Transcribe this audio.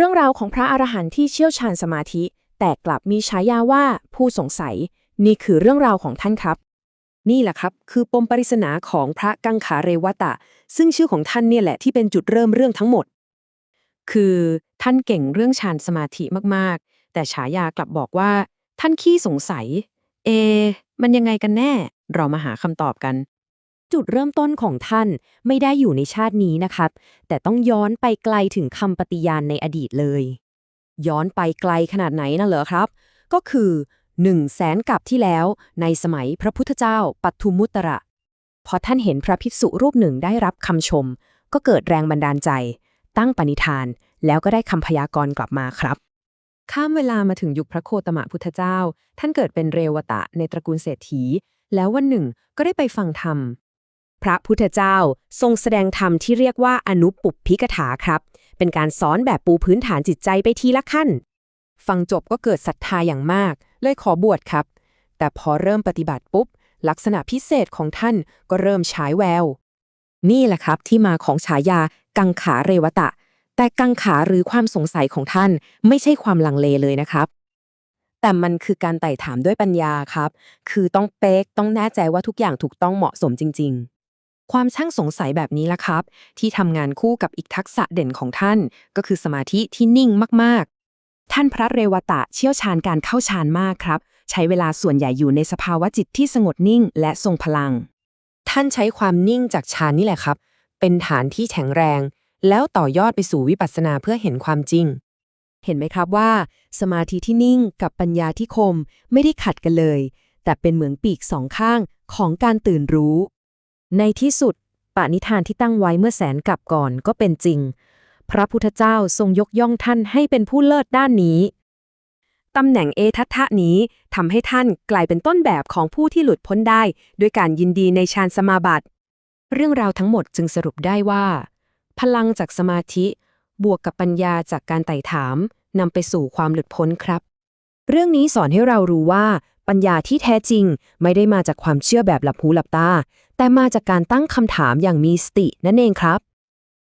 เรื่องราวของพระอรหันต์ที่เชี่ยวชาญสมาธิ แต่กลับมีฉายาว่าผู้สงสัย นี่คือเรื่องราวของท่านครับ นี่แหละครับ คือปมปริศนาของพระกังขาเรวตะ ซึ่งชื่อของท่านเนี่ยแหละที่เป็นจุดเริ่มเรื่องทั้งหมด คือท่านเก่งเรื่องฌานสมาธิมากๆ แต่ฉายากลับบอกว่า ท่านขี้สงสัย เอ มันยังไงกันแน่ เรามาหาคำตอบกัน จุดเริ่มต้นของท่านไม่ได้อยู่ในชาตินี้นะครับ แต่ต้องย้อนไปไกลถึงคำปฏิญาณในอดีตเลย ย้อนไปไกลขนาดไหนนะเหรอครับ ก็คือ1นึ่งแสนกับที่แล้วในสมัยพระพุทธเจ้าปัทุมุตตระพอท่านเห็นพระภิกษุรูปหนึ่งได้รับคำชม ก็เกิดแรงบันดาลใจ ตั้งปณิธาน แล้วก็ได้คำพยากรณ์กลับมาครับ ข้ามเวลามาถึงยุคพระโคตมะพุทธเจ้า ท่านเกิดเป็นเรวตะในตระกูลเศรษฐี แล้ววันหนึ่งก็ได้ไปฟังธรรม พระพุทธเจ้าทรงแสดงธรรมที่เรียกว่าอนุปุปพิกถาครับ เป็นการสอนแบบปูพื้นฐานจิตใจไปทีละขั้น ฟังจบก็เกิดศรัทธาอย่างมาก เลยขอบวชครับ แต่พอเริ่มปฏิบัติปุ๊บ ลักษณะพิเศษของท่านก็เริ่มฉายแวว นี่แหละครับที่มาของฉายากังขาเรวตะ แต่กังขาหรือความสงสัยของท่านไม่ใช่ความลังเลเลยนะครับแต่มันคือการไต่ถามด้วยปัญญาครับ คือต้องเป๊ก ต้องแน่ใจว่าทุกอย่างถูกต้องเหมาะสมจริง ๆ ความช่างสงสัยแบบนี้ละครับ ที่ทำงานคู่กับอีกทักษะเด่นของท่าน ก็คือสมาธิที่นิ่งมากๆ ท่านพระเรวตะเชี่ยวชาญการเข้าฌานมากครับ ใช้เวลาส่วนใหญ่อยู่ในสภาวะจิตที่สงบนิ่งและทรงพลัง ท่านใช้ความนิ่งจากฌานนี่แหละครับ เป็นฐานที่แข็งแรง แล้วต่อยอดไปสู่วิปัสสนาเพื่อเห็นความจริง เห็นไหมครับว่า สมาธิที่นิ่งกับปัญญาที่คมไม่ได้ขัดกันเลย แต่เป็นเหมือนปีกสองข้างของการตื่นรู้ ในที่สุดปณิธานที่ตั้งไว้เมื่อแสนกับก่อนก็เป็นจริง พระพุทธเจ้าทรงยกย่องท่านให้เป็นผู้เลิศด้านนี้ตำแหน่งเอทัทะนี้ทำให้ท่านกลายเป็นต้นแบบของผู้ที่หลุดพ้นได้ ด้วยการยินดีในฌานสมาบัติ เรื่องราวทั้งหมดจึงสรุปได้ว่า พลังจากสมาธิ บวกกับปัญญาจากการไต่ถามนำไปสู่ความหลุดพ้นครับ เรื่องนี้สอนให้เรารู้ว่า ปัญญาที่แท้จริงไม่ได้มาจากความเชื่อแบบหลับหูหลับตา แต่มาจากการตั้งคำถามอย่างมีสตินั่นเองครับ